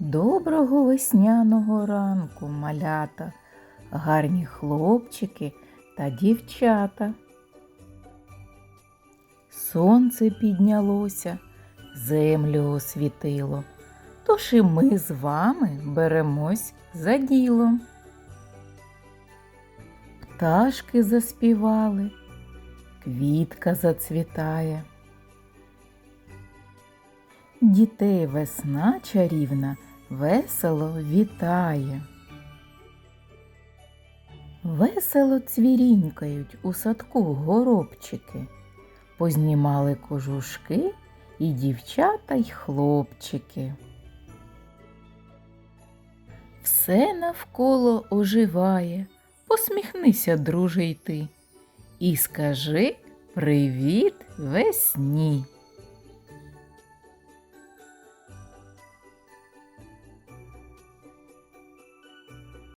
Доброго весняного ранку, малята, гарні хлопчики та дівчата. Сонце піднялося, землю освітило, тож і ми з вами беремось за діло. Пташки заспівали, квітка зацвітає. Дітей весна чарівна весело вітає. Весело цвірінькають у садку горобчики, познімали кожушки і дівчата й хлопчики. Все навколо оживає, посміхнися, друже, й ти, і скажи привіт весні.